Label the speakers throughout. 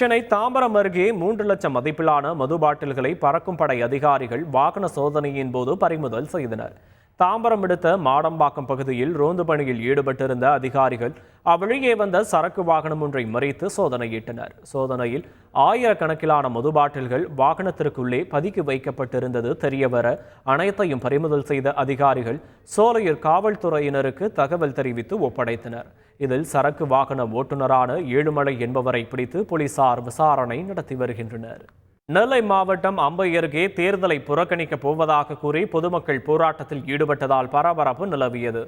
Speaker 1: சென்னை தாம்பரம் அருகே மூன்று லட்சம் மதிப்பிலான மது பாட்டில்களை பறக்கும் படை அதிகாரிகள் வாகன சோதனையின் போது பறிமுதல் செய்தனர். தாம்பரம் எடுத்த மாடம்பாக்கம் பகுதியில் ரோந்து பணியில் ஈடுபட்டிருந்த அதிகாரிகள் அவ்வழியே வந்த சரக்கு வாகனம் ஒன்றை மறித்து சோதனையிட்டனர். சோதனையில் ஆயிரக்கணக்கிலான மது பாட்டில்கள் வாகனத்திற்குள்ளே பதுக்கி வைக்கப்பட்டிருந்தது தெரியவர அனைத்தையும் பறிமுதல் செய்த அதிகாரிகள் சோலையூர் காவல்துறையினருக்கு தகவல் தெரிவித்து ஒப்படைத்தனர். இதில் சரக்கு வாகன ஓட்டுநரான ஏழுமலை என்பவரை பிடித்து போலீசார் விசாரணை நடத்தி வருகின்றனர். நெல்லை மாவட்டம் அம்பை அருகே தேர்தலை புறக்கணிக்கப் போவதாக கூறி பொதுமக்கள் போராட்டத்தில் ஈடுபட்டதால் பரபரப்பு நிலவியது.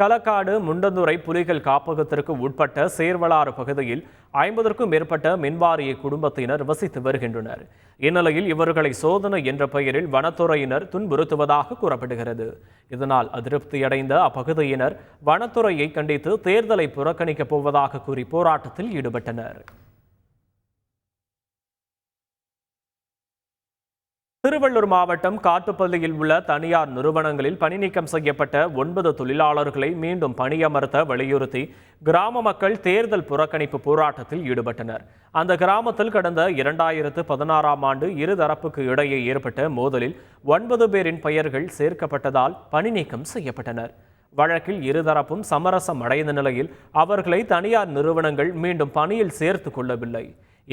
Speaker 1: களக்காடு முண்டந்துறை புலிகள் காப்பகத்திற்கு உட்பட்ட சேர்வலாறு பகுதியில் ஐம்பதற்கும் மேற்பட்ட மின்வாரிய குடும்பத்தினர் வசித்து வருகின்றனர். இந்நிலையில் இவர்களை சோதனை என்ற பெயரில் வனத்துறையினர் துன்புறுத்துவதாக கூறப்படுகிறது. இதனால் அதிருப்தியடைந்த அப்பகுதியினர் வனத்துறையை கண்டித்து தேர்தலை புறக்கணிக்கப் போவதாக கூறி போராட்டத்தில் ஈடுபட்டனர். திருவள்ளூர் மாவட்டம் காட்டுப்பள்ளியில் உள்ள தனியார் நிறுவனங்களில் பணிநீக்கம் செய்யப்பட்ட ஒன்பது தொழிலாளர்களை மீண்டும் பணியமர்த்த வலியுறுத்தி கிராம மக்கள் தேர்தல் புறக்கணிப்பு போராட்டத்தில் ஈடுபட்டனர். அந்த கிராமத்தில் கடந்த இரண்டாயிரத்து பதினாறாம் ஆண்டு இருதரப்புக்கு இடையே ஏற்பட்ட மோதலில் ஒன்பது பேரின் பெயர்கள் சேர்க்கப்பட்டதால் பணிநீக்கம் செய்யப்பட்டனர். வழக்கில் இருதரப்பும் சமரசம் அடைந்த நிலையில் அவர்களை தனியார் நிறுவனங்கள் மீண்டும் பணியில் சேர்த்து கொள்ளவில்லை.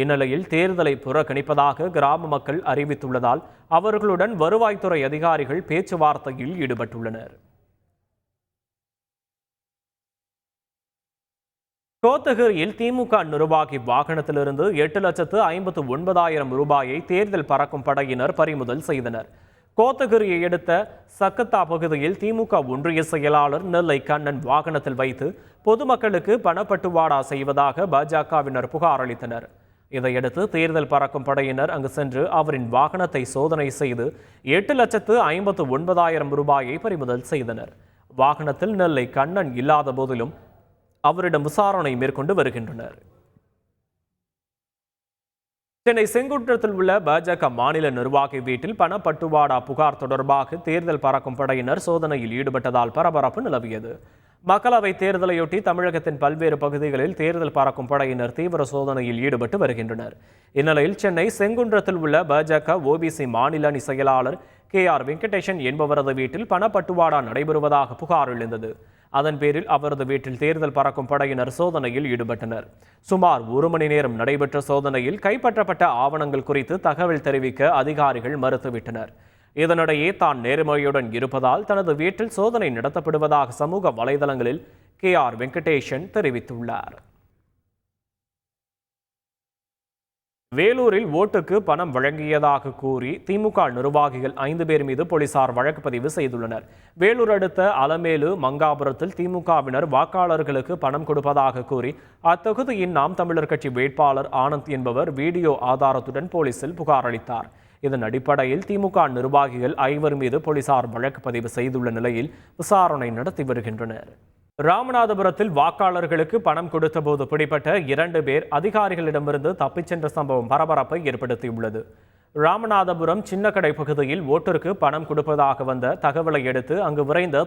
Speaker 1: இந்நிலையில் தேர்தலை புறக்கணிப்பதாக கிராம மக்கள் அறிவித்துள்ளதால் அவர்களுடன் வருவாய்த்துறை அதிகாரிகள் பேச்சுவார்த்தையில் ஈடுபட்டுள்ளனர். கோத்தகிரியில் திமுக நிர்வாகி வாகனத்திலிருந்து எட்டு லட்சத்து ஐம்பத்து ஒன்பதாயிரம் ரூபாயை தேர்தல் பறக்கும் படையினர் பறிமுதல் செய்தனர். கோத்தகிரியை அடுத்த சக்கத்தா பகுதியில் திமுக ஒன்றிய செயலாளர் நெல்லை கண்ணன் வாகனத்தில் வைத்து பொதுமக்களுக்கு பணப்பட்டுவாடா செய்வதாக பாஜகவினர் புகார் அளித்தனர். இதையடுத்து தேர்தல் பறக்கும் படையினர் அங்கு சென்று அவரின் வாகனத்தை சோதனை செய்து எட்டு லட்சத்து ஐம்பத்து ஒன்பதாயிரம் ரூபாயை பறிமுதல் செய்தனர். வாகனத்தில் நெல்லை கண்ணன் இல்லாத போதிலும் அவரிடம் விசாரணை மேற்கொண்டு வருகின்றனர். சென்னை செங்குன்றத்தில் உள்ள பாஜக மாநில நிர்வாகி வீட்டில் பணப்பட்டுவாடா புகார் தொடர்பாக தேர்தல் பறக்கும் படையினர் சோதனையில் ஈடுபட்டதால் பரபரப்பு நிலவியது. மக்களவை தேர்தலையொட்டி தமிழகத்தின் பல்வேறு பகுதிகளில் தேர்தல் பறக்கும் படையினர் தீவிர சோதனையில் ஈடுபட்டு வருகின்றனர். இந்நிலையில் சென்னை செங்குன்றத்தில் உள்ள பாஜக ஓபிசி மாநில அணி செயலாளர் கே ஆர் வெங்கடேஷன் என்பவரது வீட்டில் பணப்பட்டுவாடா நடைபெறுவதாக புகார் எழுந்தது. அதன் பேரில் அவரது வீட்டில் தேர்தல் பறக்கும் படையினர் சோதனையில் ஈடுபட்டனர். சுமார் ஒரு மணி நேரம் நடைபெற்ற சோதனையில் கைப்பற்றப்பட்ட ஆவணங்கள் குறித்து தகவல் தெரிவிக்க அதிகாரிகள் மறுத்துவிட்டனர். இதனிடையே தான் நேர்மையுடன் இருப்பதால் தனது வீட்டில் சோதனை நடத்தப்படுவதாக சமூக வலைதளங்களில் கே ஆர் வெங்கடேஷன் தெரிவித்துள்ளார். வேலூரில் ஓட்டுக்கு பணம் வழங்கியதாக கூறி திமுக நிர்வாகிகள் ஐந்து பேர் மீது போலீசார் வழக்கு பதிவு செய்துள்ளனர். வேலூர் அடுத்த அலமேலு மங்காபுரத்தில் திமுகவினர் வாக்காளர்களுக்கு பணம் கொடுப்பதாக கூறி அத்தொகுதியின் நாம் தமிழர் கட்சி வேட்பாளர் ஆனந்த் என்பவர் வீடியோ ஆதாரத்துடன் போலீசில் புகார் அளித்தார். இதன் அடிப்படையில் திமுக நிர்வாகிகள் ஐவர் மீது போலீசார் வழக்கு பதிவு செய்துள்ள நிலையில் விசாரணை நடத்தி வருகின்றனர். ராமநாதபுரத்தில் வாக்காளர்களுக்கு பணம் கொடுத்தபோது பிடிப்பட்ட இரண்டு பேர் அதிகாரிகளிடமிருந்து தப்பிச் சென்ற சம்பவம் பரபரப்பை ஏற்படுத்தியுள்ளது. ராமநாதபுரம் சின்னக்கடை பகுதியில் ஓட்டருக்கு பணம் கொடுப்பதாக வந்த தகவலை அடுத்து அங்கு விரைந்த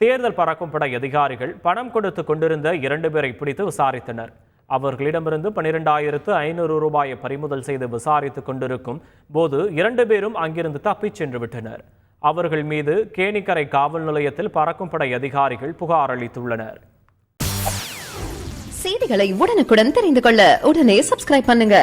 Speaker 1: தேர்தல் பறக்கும் படை அதிகாரிகள் பணம் கொடுத்து கொண்டிருந்த இரண்டு பேரை பிடித்து விசாரித்தனர். அவர்களிடமிருந்து பனிரெண்டாயிரத்து ஐநூறு ரூபாயை பறிமுதல் செய்து விசாரித்துக் கொண்டிருக்கும் போது இரண்டு பேரும் அங்கிருந்து தப்பிச் சென்று விட்டனர். அவர்கள் மீது கேணிக்கரை காவல் நிலையத்தில் பறக்கும் படை அதிகாரிகள் புகார் அளித்துள்ளனர்.
Speaker 2: செய்திகளை உடனுக்குடன் தெரிந்து கொள்ள உடனே சப்ஸ்கிரைப் பண்ணுங்க.